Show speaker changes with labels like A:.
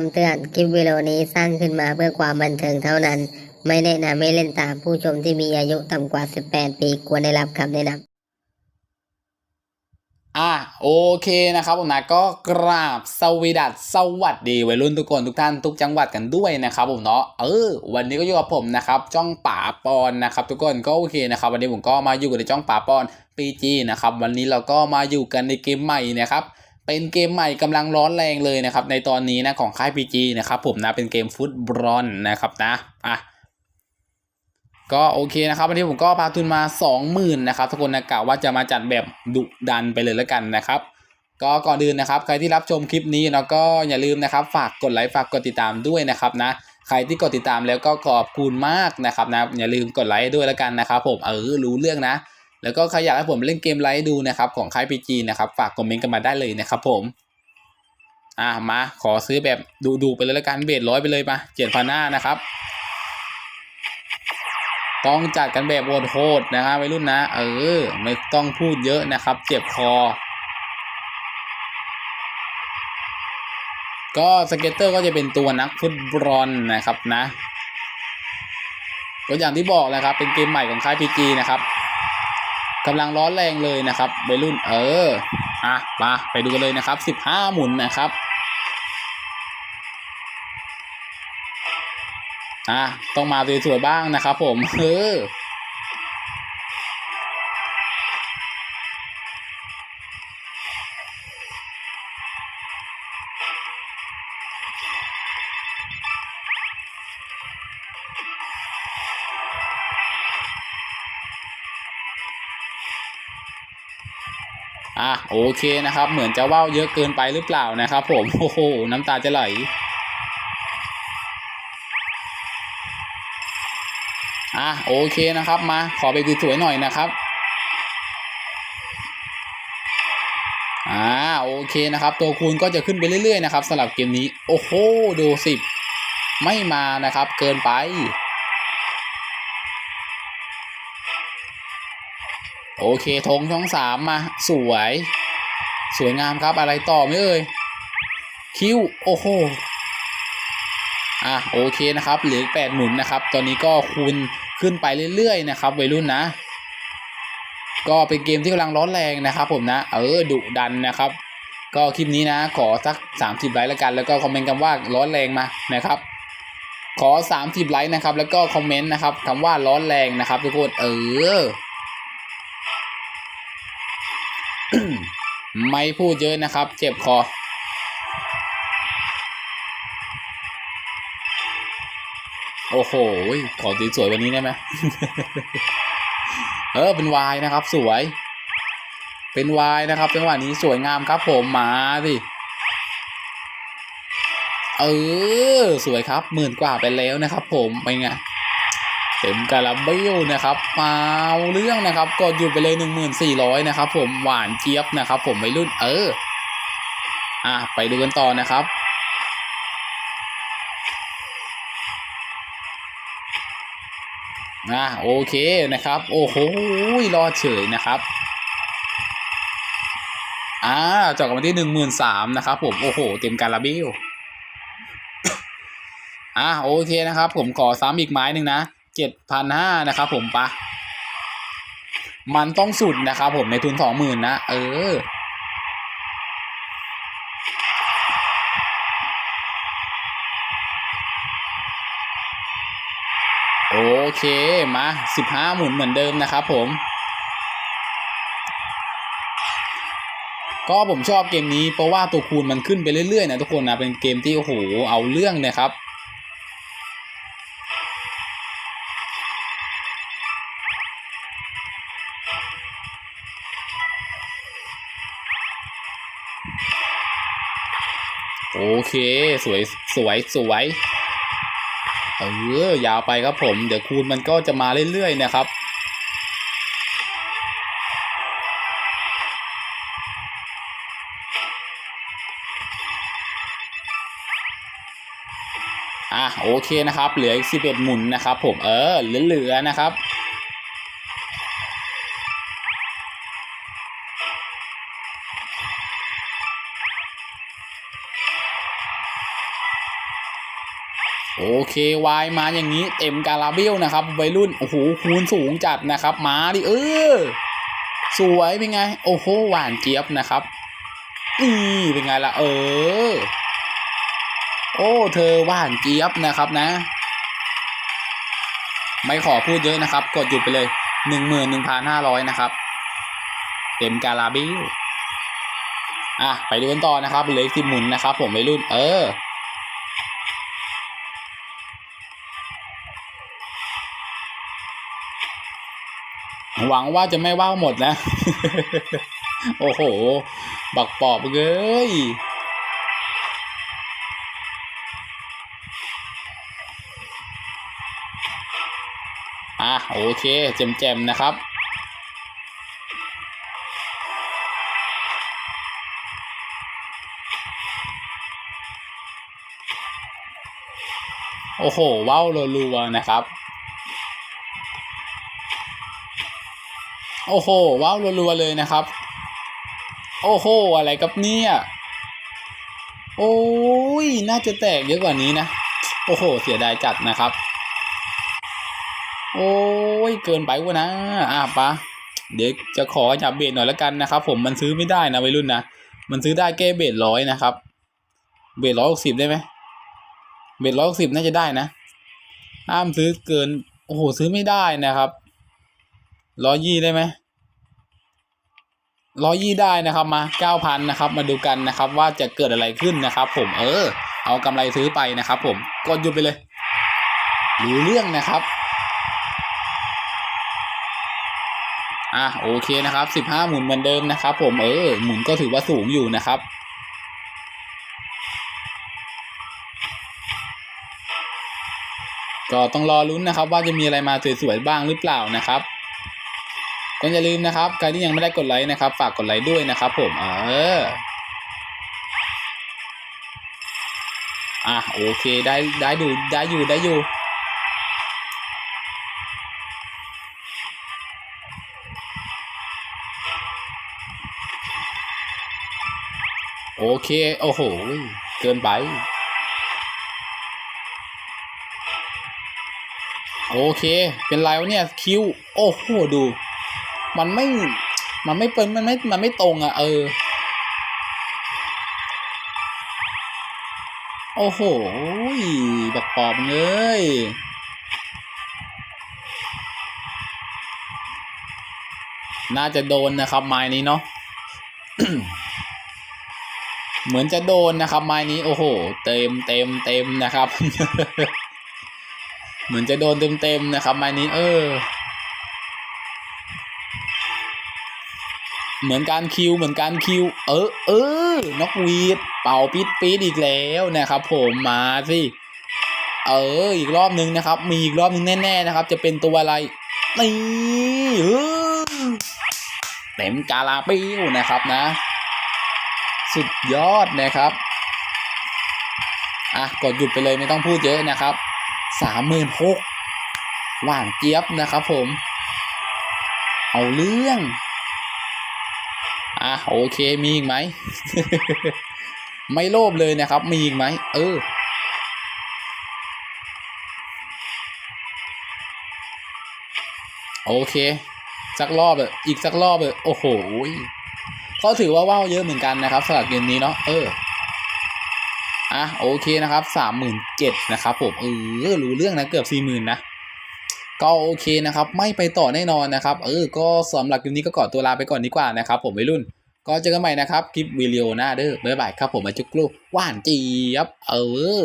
A: คำเตือน คลิปวิดีโอนี้สร้างขึ้นมาเพื่อความบันเทิงเท่านั้น ไม่แนะนำให้เล่นตามผู้ชมที่มีอายุต่ำกว่า 18 ปีควรได้รับคำแนะนำ
B: อะโอเคนะครับผมนะก็กราบสวีดัสสวัสดีวัยรุ่นทุกคนทุกท่านทุกจังหวัดกันด้วยนะครับผมเนาะเออวันนี้ก็อยู่กับผมนะครับจ้องป่าปอนนะครับทุกคนก็โอเคนะครับวันนี้ผมก็มาอยู่กันในจ้องป่าปอนปีจีนะครับวันนี้เราก็มาอยู่กันในเกมใหม่นะครับ เป็นเกมใหม่กำลังร้อนแรงเลยนะครับในตอนนี้นะของค่าย PG นะครับผมนะเป็นเกมฟุตบอลนะครับนะอะก็โอเคนะครับวันนี้ผมก็พาทุนมา 20,000นะครับทุกคนนะกะว่าจะมาจัดแบบดุดันไปเลยแล้วกันนะครับก็ก่อนอื่นนะครับใครที่รับชมคลิปนี้แล้วก็อย่าลืมนะครับ ฝากกดไลค์ฝากกดติดตามด้วยนะครับนะใครที่กดติดตามแล้วก็ขอบคุณมากนะครับนะอย่าลืมกดไลค์ด้วยแล้วกันนะครับผมเออรู้เรื่องนะ แล้วก็ใครอยากให้ผมเล่นเกมไลค์ดูนะครับของค่ายพีจีนะครับฝากคอมเมนต์กันมาได้เลยนะครับผม อะมาขอซื้อแบบดูๆไปเลยแล้วกันเบสร้อยไปเลยมาเจ็ดพันหน้านะครับต้องจัดกันแบบโหดๆนะครับวัยรุ่นนะ เออ ไม่ต้องพูดเยอะนะครับ เจ็บคอ ก็สเก็ตเตอร์ก็จะเป็นตัวนักฟุตบอลนะครับนะก็อย่างที่บอกแหละครับ เป็นเกมใหม่ของค่ายพีจีนะครับ กำลังร้อนแรงเลยนะครับวัยรุ่นเอออะมาไปดูกันเลยนะครับ 15 หมุนนะครับอะต้องมาสวยๆบ้างนะครับผมเออ อะโอเคนะครับ เหมือนจะว่าวเยอะเกินไปหรือเปล่านะครับ ผมโอ้โหน้ำตาจะไหลอะโอเคนะครับมาขอไปสวยๆหน่อยนะครับอ่าโอเคนะครับ ตัวคูณก็จะขึ้นไปเรื่อยๆนะครับสำหรับเกมนี้ โอ้โหดูสิบไม่มานะครับ เกินไป โอเคธงช่องสามมา สวย สวยงามครับอะไรต่อไม่เอ่ยคิวโอ้โหอะโอเคนะครับเหลือแปดหมุนนะครับ ตอนนี้ก็คูณขึ้นไปเรื่อยๆนะครับวัยรุ่นนะ ก็เป็นเกมที่กำลังร้อนแรงนะครับ ผมนะ เออดุดันนะครับ ก็คลิปนี้นะ ขอสัก 30 ไลค์แล้วกัน แล้วก็คอมเมนต์คำว่าร้อนแรงมานะครับ ขอ 30 ไลค์นะครับ แล้วก็คอมเมนต์นะครับคำว่าร้อนแรงนะครับ ทุกคนเออ ไม่พูดเยอะนะครับ เจ็บคอ โอ้โห ขอตีสวยวันนี้ได้ไหมเออ เป็นวายนะครับ สวย เป็นวายนะครับจังหวะนี้สวยงามครับผมมาสิเออ สวยครับหมื่นกว่าไปแล้วนะครับผมไปไง เต็มกาลาเบลนะครับมาเอาเรื่องนะครับกดอยู่ไปเลยหนึ่งหมื่นสี่ร้อยนะครับ ผมหวานเจี๊ยบนะครับ ผมไปรุ่นเอออะไปดูกันต่อนะครับอะโอเคนะครับ โอ้โหรอดเฉยนะครับอ่าจบกันมาที่หนึ่งหมื่นสามนะครับ ผมโอ้โห เต็มการาเบลอะโอเคนะครับ ผมขอซ้ำอีกไม้หนึ่งนะ เจ็ดพันห้านะครับผมปะมันต้องสุดนะครับผมในทุนสองหมื่นนะ เออ โอเค มาสิบห้าหมุนเหมือนเดิมนะครับผม ก็ผมชอบเกมนี้เพราะว่าตัวคูณมันขึ้นไปเรื่อยๆนะทุกคนนะ เป็นเกมที่โอ้โหเอาเรื่องนะครับ โอเค สวยสวยสวยเออยาวไปครับผม เดี๋ยวคูณมันก็จะมาเรื่อยๆนะครับอะโอเคนะครับ เหลืออีกสิบเอ็ดหมุนนะครับ ผมเออเหลือๆนะครับ โอเควายมาอย่างนี้เต็มการาเบลนะครับวัยรุ่นโอ้โหคูณสูงจัดนะครับ มาดิเออสวยเป็นไง โอ้โหหวานเจี๊ยบนะครับนี่เป็นไงล่ะเออ โอ้ เธอหวานเจี๊ยบนะครับนะ ไม่ขอพูดเยอะนะครับ กดหยุดไปเลยหนึ่งหมื่นหนึ่งพันห้าร้อยนะครับ เต็มการาเบลอะ ไปดูกันต่อนะครับ เหลืออีกสิบหมุนนะครับ ผมวัยรุ่น เออ หวังว่าจะไม่ว่าวหมดนะ โอ้โห บักปอบเอ้ยอะโอเคแจมๆนะครับโอ้โหว้าวรัวๆนะครับ โอ้โห ว้าวรัวๆเลยนะครับ โอ้โห อะไรกับเนี่ย โอ้ย น่าจะแตกเยอะกว่านี้นะ โอ้โห เสียดายจัดนะครับ โอ้ย เกินไปวะนะ อะปะเดี๋ยวจะขอจับเบสหน่อยละกันนะครับ ผมมันซื้อไม่ได้นะวัยรุ่นนะ มันซื้อได้แค่เบสร้อยนะครับ เบสร้อยหกสิบได้ไหม เบสร้อยหกสิบน่าจะได้นะห้ามซื้อเกิน โอ้โห ซื้อไม่ได้นะครับ ร้อยยี่ได้ไหมร้อยยี่ได้นะครับมาเก้าพันนะครับ มาดูกันนะครับ ว่าจะเกิดอะไรขึ้นนะครับ ผมเออ เอากำไรซื้อไปนะครับ ผมกดหยุดไปเลยรู้เรื่องนะครับอะโอเคนะครับสิบห้าหมุนเหมือนเดิมนะครับ ผมเออหมุนก็ถือว่าสูงอยู่นะครับก็ต้องรอลุ้นนะครับ ว่าจะมีอะไรมาสวยๆบ้างหรือเปล่านะครับ ก็อย่าลืมนะครับใครที่ยังไม่ได้กดไลค์นะครับ ฝากกดไลค์ด้วยนะครับผมเอออะโอเคได้ได้ดูได้อยู่ได้อยู่โอเค โอ้โห เกินไป โอเค เป็นไรวะเนี่ย คิว โอ้โห ดู มันไม่ มันไม่เป็นมันไม่ มันไม่ตรงอะ เออ โอ้โหบักปอบเอ้ยน่าจะโดนนะครับ ไม้นี้เนาะ เหมือนจะโดนนะครับ ไม้นี้ โอ้โห เต็มเต็มเต็มนะครับ เหมือนจะโดนเต็มเต็มนะครับ ไม้นี้ เออ เหมือนการคิวเหมือนการคิว เออเออนกวีดเป่าปิดปิดอีกแล้วนะครับ ผมมาสิเอออีกรอบนึงนะครับ มีอีกรอบนึงแน่ๆนะครับ จะเป็นตัวอะไรนี่เออเต็มกาลาปิ้วนะครับนะ สุดยอดนะครับอะกดหยุดไปเลยไม่ต้องพูดเยอะนะครับสามหมื่นหกหวานเจี๊ยบนะครับผม เอาเรื่อง อะโอเคมีอีกไหม ไม่โลภเลยนะครับ มีอีกไหมเออ โอเคสักรอบเลยอีกสักรอบเลยโอ้โหก็ถือว่าว้าวเยอะเหมือนกันนะครับสำหรับเกมนี้เนาะเอออะโอเคนะครับสามหมื่นเจ็ดนะครับผมเออรู้เรื่องนะเกือบสี่หมื่นนะ ก็โอเคนะครับ ไม่ไปต่อแน่นอนนะครับ เออ ก็สำหรับคลิปนี้ก็ขอตัวลาไปก่อนดีกว่านะครับ ผมวัยรุ่น ก็เจอกันใหม่นะครับ คลิปวิดีโอหน้าเด้อบ๊ายบายครับผมมาจุกลูกว่านจีบเออ